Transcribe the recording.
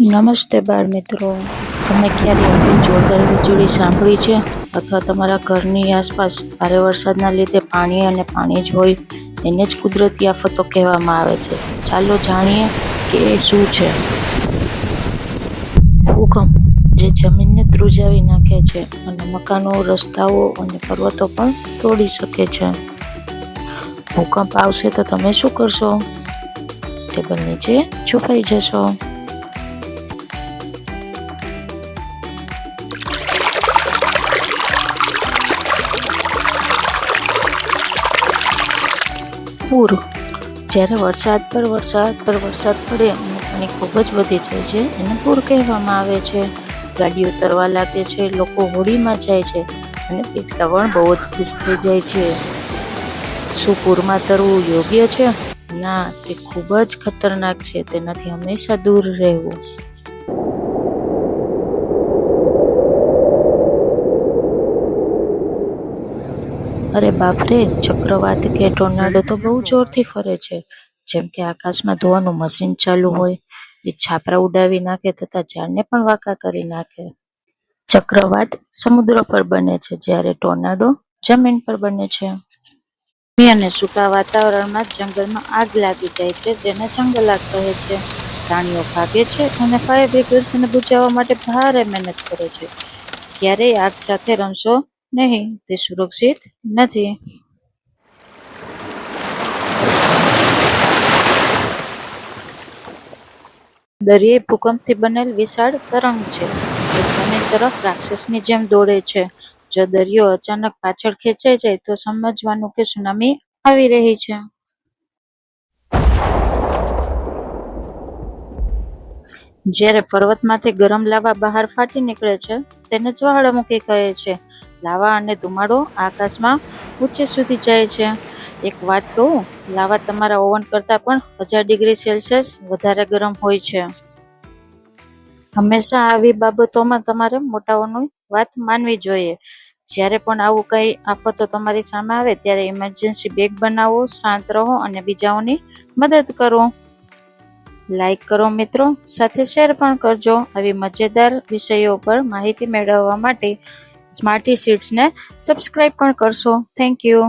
નમસ્તે બાળ મિત્રો. તમે ક્યારે આટલી જોરદાર વીજળી સાંભળી છે? અથવા તમારા ઘરની આસપાસ ભારે વરસાદના લીધે પાણી અને પાણી જ હોય એને જ કુદરતી આફતો કહેવામાં આવે છે. ચાલો જાણીએ કે એ શું છે? ભૂકંપ જે જમીનને ધ્રુજાવી નાખે છે અને મકાનો, રસ્તાઓ અને પર્વતો પણ તોડી શકે છે. ભૂકંપ આવશે તો તમે શું કરશો? ટેબલ નીચે છુપાઈ જશો. પૂર. જ્યારે વરસાદ પર વરસાદ પર વરસાદ પડે અને પાણી ખૂબ જ વધી જાય છે, એને પૂર કહેવામાં આવે છે. ગાડીઓ તરવા લાગે છે, લોકો હોડીમાં જાય છે અને તે તવણ બહુ જ ખુશ થઈ જાય છે. શું પૂરમાં તરવું યોગ્ય છે? ના, તે ખૂબ જ ખતરનાક છે. તેનાથી હંમેશા દૂર રહેવું. અરે બાપરે, ચક્રવાત કે ટોર્નાડો તો બહુ જોરથી ફરે છે. જેમ કે આકાશમાં ધોવાનું મશીન ચાલુ હોય, એ છાપરા ઉડાવી નાખે તથા ઝાડને પણ વાંકા કરી નાખે. ચક્રવાત સમુદ્ર પર બને છે, જ્યારે ટોર્નાડો જમીન પર બને છે. અને સૂકા વાતાવરણમાં જંગલમાં આગ લાગી જાય છે, જેને જંગલ આગ કહે છે. પ્રાણીઓ ભાગે છે અને ફાયર બ્રિગેડ્સને બુજાવવા માટે ભારે મહેનત કરે છે. ક્યારેય આગ સાથે રમશો નહીં, તે સુરક્ષિત નથી. દરિયાઈ ભૂકંપથી બનેલ વિશાળ તરંગ છે. જે જમીન તરફ રાક્ષસની જેમ દોડે છે. જો દરિયો અચાનક પાછળ ખેંચાઈ જાય, તો સમજવાનું કે સુનામી આવી રહી છે. જ્યારે પર્વતમાંથી ગરમ લાવા બહાર ફાટી નીકળે છે, તેને જ્વાળામુખી કહે છે. લાવા અને ધુમાડો આકાશમાં ઊંચે સુધી જાય છે. એક વાત કહું, લાવા તમારા ઓવન કરતાં પણ હજાર ડિગ્રી સેલ્સિયસ વધારે ગરમ હોય છે. હંમેશા આવી બાબતોમાં તમારે મોટાઓની વાત માનવી જોઈએ. જ્યારે પણ આવું કંઈ આફતો તમારી સામે આવે, ત્યારે ઇમરજન્સી બેગ બનાવો, શાંત રહો અને બીજાઓની મદદ કરો. લાઈક કરો મિત્રો, સાથે શેર પણ કરજો. આવી મજેદાર વિષયો પર માહિતી મેળવવા માટે સ્માર્ટી સીટ્સને સબસ્ક્રાઈબ પણ કરશો. Thank you